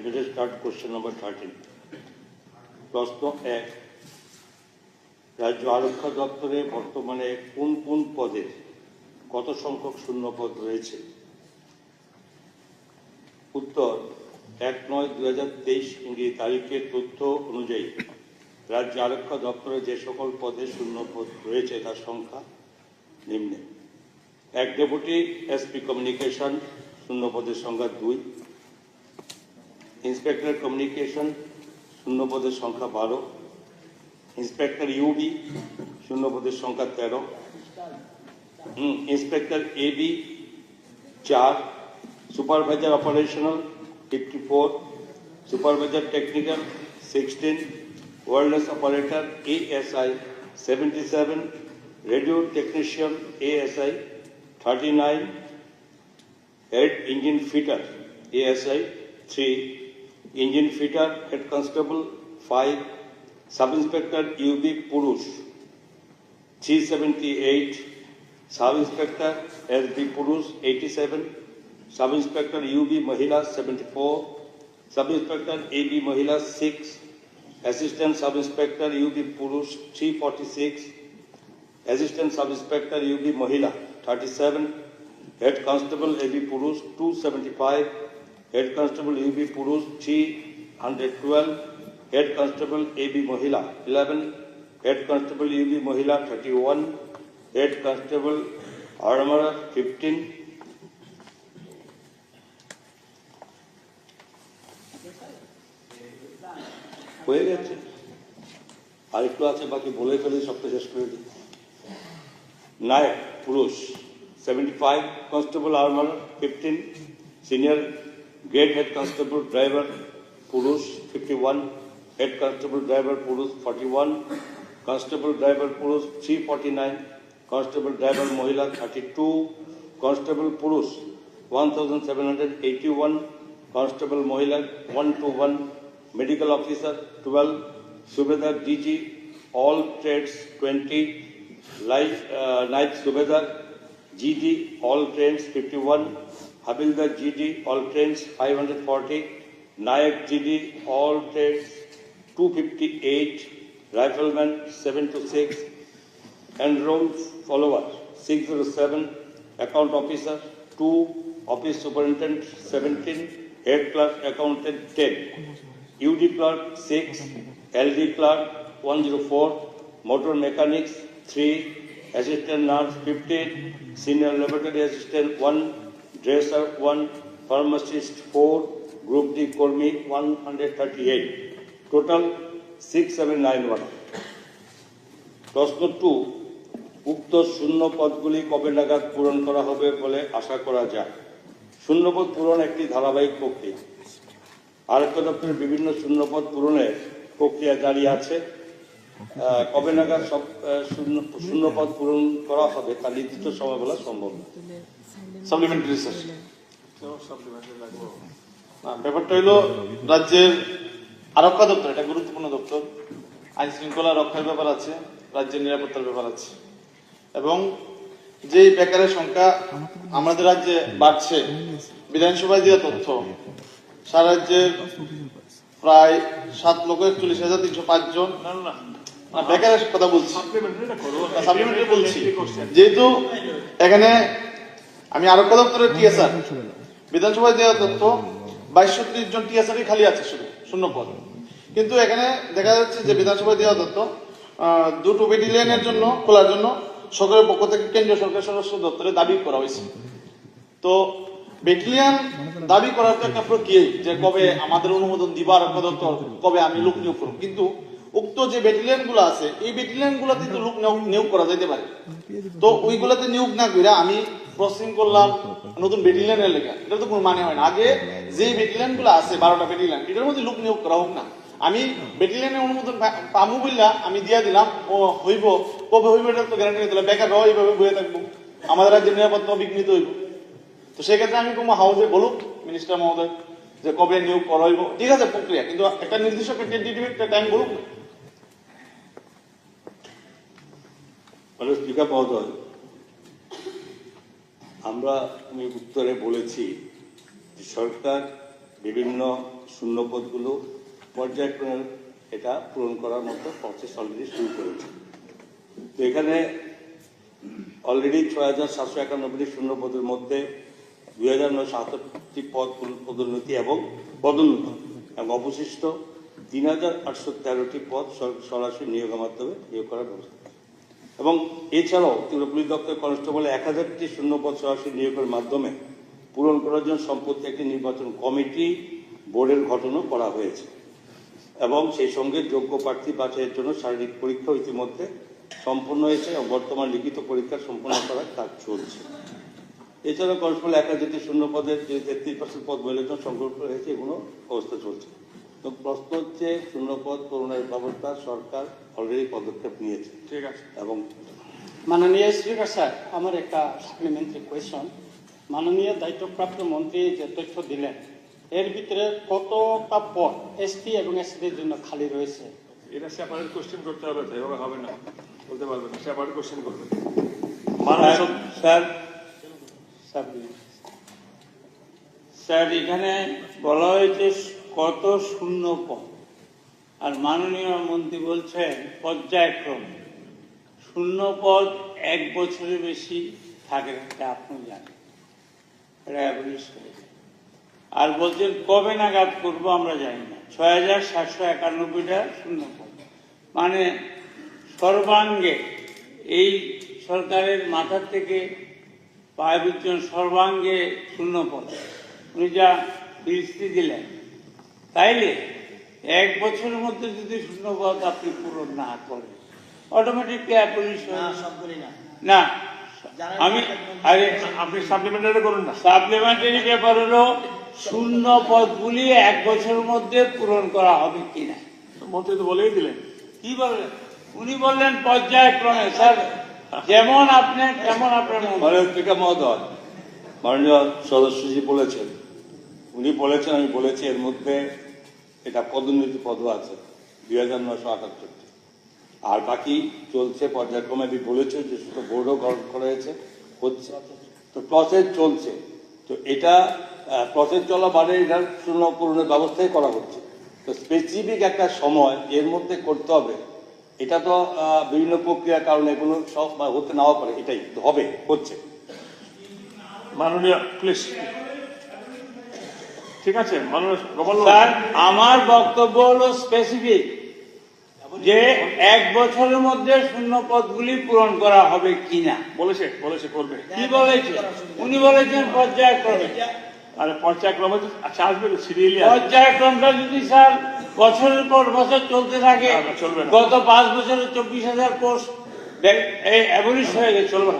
Us start question number thirteen প্রশ্ন এক, রাজ্য আরক্ষা দপ্তরে বর্তমানে কোন কোন পদে কত সংখ্যক শূন্য পদ রয়েছে? উত্তর, এক নয় দুই হাজার তেইশ ইংরেজি তারিখের তথ্য অনুযায়ী রাজ্য আরক্ষা দপ্তরে যে সকল পদে শূন্য পদ রয়েছে তার সংখ্যা নিম্নে। এক ডেপুটি এসপি কমিউনিকেশন শূন্য পদের সংখ্যা দুই। ইন্সপেক্টর কমিউনিকেশন শূন্য পদের সংখ্যা বারো। ইন্সপেক্টর ইউবি শূন্য পদের সংখ্যা তেরো। ইন্সপেক্টর এবি চার। Supervisor operational fifty four supervisor technical sixteen wireless operator ASI seventy seven radio technician ASI thirty nine head engine fitter ASI 3 engine fitter head constable five sub inspector UB पुरुष 378 सब inspector S B पुरुष 87 सब inspector U B महिला 74 sub inspector A B महिला six assistant sub inspector U B पुरुष 346 assistant sub inspector U B महिला 37 head constable A B पुरुष 275 head constable U B পুরুষ three hundred twelve head constable A B মহিলা eleven head constable U B মহিলা thirty one head constable armour fifteen হয়ে গেছে। আর একটু আছে, বাকি বলে ফেলে সপ্তাহ শেষ করে দিই। নায়ক, পুরুষ seventy five constable armour fifteen senior grade head constable driver পুরুষ fifty one head constable driver পুরুষ ফর্টি ওয়ান কনস্টেবল ড্রাইভার পুরুষ three forty nine constable driver মহিলা থার্টি টু কনস্টেবল পুরুষ one thousand seven hundred eighty one constable মহিলা one two one medical officer twelve subedar DG all trades 20, light, uh, night Subedar, GD, all trains 51, Habildar GD, all trains 540, Nayak GD, all trains 258, Rifleman 7 to 6, enrolled follower 607, account officer 2, office superintendent 17, head clerk accountant 10. UD clerk 6, LD clerk 104, motor mechanics 3, assistant nurse 15, senior laboratory assistant 1, dresser 1, pharmacist 4, group D Kormi 138, total 6791. প্রশ্ন two উক্ত শূন্য পদগুলি কবে নাগাদ পূরণ করা হবে বলে আশা করা যায়? শূন্যপদ পূরণ একটি ধারাবাহিক প্রক্রিয়া। আরক্ষা দপ্তরের বিভিন্ন শূন্যপদ পূরণের প্রক্রিয়া জারি আছে। কবে নাগাদ সব আহ, শূন্য শূন্যপদ পূরণ করা হবে তা নির্দিষ্ট সময় বলা সম্ভব। না। সাপ্লিমেন্টারি স্যার না ব্যাপারটা হলো রাজ্যের আরক্ষা দপ্তর এটা গুরুত্বপূর্ণ দপ্তর। আইন শৃঙ্খলা রক্ষার ব্যাপার আছে রাজ্যের নিরাপত্তার ব্যাপার আছে। এবং যে বেকারের সংখ্যা আমাদের রাজ্যে বাড়ছে বিধানসভায় দেওয়া তথ্য সারা রাজ্যের প্রায় সাত লক্ষ একচল্লিশ হাজার তিনশো পাঁচ জন না, না, না, বেকারের কথা বলছি। সাপ্লিমেন্টারি বলছি। যেহেতু এখানে আমি আরক্ষা দপ্তরের টিএসআর বিধানসভায় দেওয়া তথ্য বাইশশো ত্রিশ জন টিএসআরই খালি আছে শুধু শূন্য পদ। কিন্তু এখানে দেখা যাচ্ছে যে বিধানসভায় দেওয়া তথ্য দুটো বেটালিয়নের জন্য খোলার জন্য সরকারের পক্ষ থেকে কেন্দ্রীয় সরকার সদস্য দপ্তরে দাবি করা হয়েছে। তো বেটালিয়ান দাবি করার তো একটা প্রক্রিয়া যে কবে আমাদের অনুমোদন দিবার কবে আমি লোক নিয়োগ করব। কিন্তু উক্ত যে ব্যাটালিয়নগুলো আছে, এই ব্যাটালিয়ন গুলোতে তো লোক নিয়োগ- করা যেতে পারে। তো ওইগুলাতে নিয়োগ না করে আমি প্রসেসিং করলাম নতুন ব্যাটালিয়নের লেখা এটা তো কোনো মানে হয় না। আগে যে ব্যাটালিয়নগুলো আছে, বারোটা ব্যাটালিয়ন এটার মধ্যে লোক নিয়োগ করা হোক না। আমি ব্যাটালিয়নের অনুমোদন পামু বললা আমি দিয়া দিলাম, ও হইব, কবে হইব এটা তো গ্যারান্টি দিলাম। বেকার রহ এইভাবে বয়ে থাকব। আমাদের রাজ্যের নিরাপত্তা বিঘ্নিত হইব। তো সেক্ষেত্রে আমি কোনো হাউসে বলুক মিনিস্টার মহোদয়, যে কবে নিয়োগ করা হইব। ঠিক আছে, প্রক্রিয়া। কিন্তু একটা নির্দিষ্ট একটা টাইম বলুক না। মানে স্পিকার মহোদয় আমরা আমি উত্তরে বলেছি যে সরকার বিভিন্ন শূন্যপদগুলো পর্যায়ক্রমে এটা পূরণ করার মতো প্রসেস অলরেডি শুরু করেছে। তো এখানে অলরেডি ছয় হাজার সাতশো একানব্বইটি শূন্যপদের মধ্যে দুই হাজার নয়শো আটাত্তরটি পদ পদোন্নতি এবং পদোন্নতি এবং অবশিষ্ট তিন হাজার আটশো তেরোটি পদ সর- সরাসরি নিয়োগের মাধ্যমে নিয়োগ করার ব্যবস্থা এবং এছাড়াও ত্রিপুরা পুলিশ দপ্তর কনস্টেবল এক হাজারটি শূন্য পদ সরাসরি নিয়োগের মাধ্যমে পূরণ করার জন্য সম্প্রতি একটি নির্বাচন কমিটি বোর্ডের গঠনও করা হয়েছে। এবং সেই সঙ্গে যোগ্য প্রার্থী বাছাইয়ের জন্য শারীরিক পরীক্ষা ইতিমধ্যে সম্পন্ন হয়েছে এবং বর্তমান লিখিত পরীক্ষা সম্পন্ন করার কাজ চলছে। এছাড়া কনস্টেবল এক হাজারটি শূন্য পদের যে তেত্রিশ পার্সেন্ট পদ মহিলার জন্য সংকল্প হয়েছে, এগুলো অবস্থা চলছে। তো প্রশ্ন হচ্ছে শূন্য পদ পূরণের ব্যবস্থা সরকার অলরেডি পদক্ষেপ নিয়েছে। ঠিক আছে। এবং মাননীয় স্পিকার স্যার আমার একটা সাপ্লিমেন্টারি কোয়েশন মাননীয় দায়িত্বপ্রাপ্ত মন্ত্রী যে তথ্য দিলেন এর ভিতরে কতটা পদ এসটি এবং এসটির জন্য খালি রয়েছে? এটা সেপারেট কোশ্চেন করতে হবে এভাবে হবে না। বলতে পারবে না সেপারেট কোশ্চেন করবে। Sir, sir. স্যার এখানে বলা হয়েছে কত শূন্য পদ আর মাননীয় মন্ত্রী বলছেন, পর্যায়ক্রমে। শূন্য পদ এক বছরের বেশি থাকে না আপনি জানেন। আর বলছেন, কবে নাগাদ করব আমরা জানি না। ছয় হাজার সাতশো একানব্বইটা শূন্য পদ মানে সর্বাঙ্গে এই সরকারের মাথার থেকে পায় বুঝছেন, সর্বাঙ্গে শূন্য পদ উনি যা দৃষ্টি দিলেন তাইলে এক বছরের মধ্যে যদি শূন্য পদ আপনি পূরণ না করেন অটোমেটিক পুলিশ না আমি আরে আপনি সাপ্লিমেন্টারি করুন না। সাপ্লিমেন্টারি ব্যাপার হলো শূন্য পদগুলি এক বছরের মধ্যে পূরণ করা হবে কিনা। মন্ত্রী তো বলেই দিলেন। কি বললেন? উনি বললেন পর্যায়ক্রমে স্যার যেমন আপনি তেমন আপনার মন। মহোদয় মাননীয় সদস্যজি বলেছেন উনি বলেছেন, আমি বলেছি এর মধ্যে এটা পদোন্নতি পদও আছে, দুই হাজার নশো আটাত্তরটি। আর বাকি চলছে, পর্যায়ক্রমে আমি বলেছি যে শুধু বোর্ডও গঠন করা হয়েছে হচ্ছে। তো প্রসেস চলছে। তো এটা প্রসেস চলা মানে এটার শূন্য পূরণের ব্যবস্থাই করা হচ্ছে। তো স্পেসিফিক একটা সময় এর মধ্যে করতে হবে। এটা তো বিভিন্ন প্রক্রিয়ার কারণে এগুলো সব হতে নাও পারে, এটাই হবে, হচ্ছে। মাননীয় প্লিজ। ঠিক আছে স্যার আমার বক্তব্য হলো স্পেসিফিক যে এক বছরের মধ্যে শূন্য পদগুলি পূরণ করা হবে কিনা। বলেছে বলেছে করবে। কি বলেছে? উনি বলেছেন পর্যায়ক্রমে আরে পর্যায়ক্রমে তো আচ্ছা আসবে তো সিরিয়ালি পর্যায়ক্রমটা যদি স্যার বছরের পর বছর চলতে থাকে চলবে না। গত পাঁচ বছরে চব্বিশ হাজার কোর্স এই অ্যাবলিশ হয়ে গেছে। চলবে.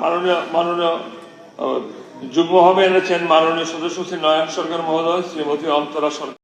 মাননীয় মাননীয় যুগ্মভাবে এনেছেন মাননীয় সদস্য শ্রী নয়ন সরকার মহোদয় শ্রীমতী অন্তরা সরকার।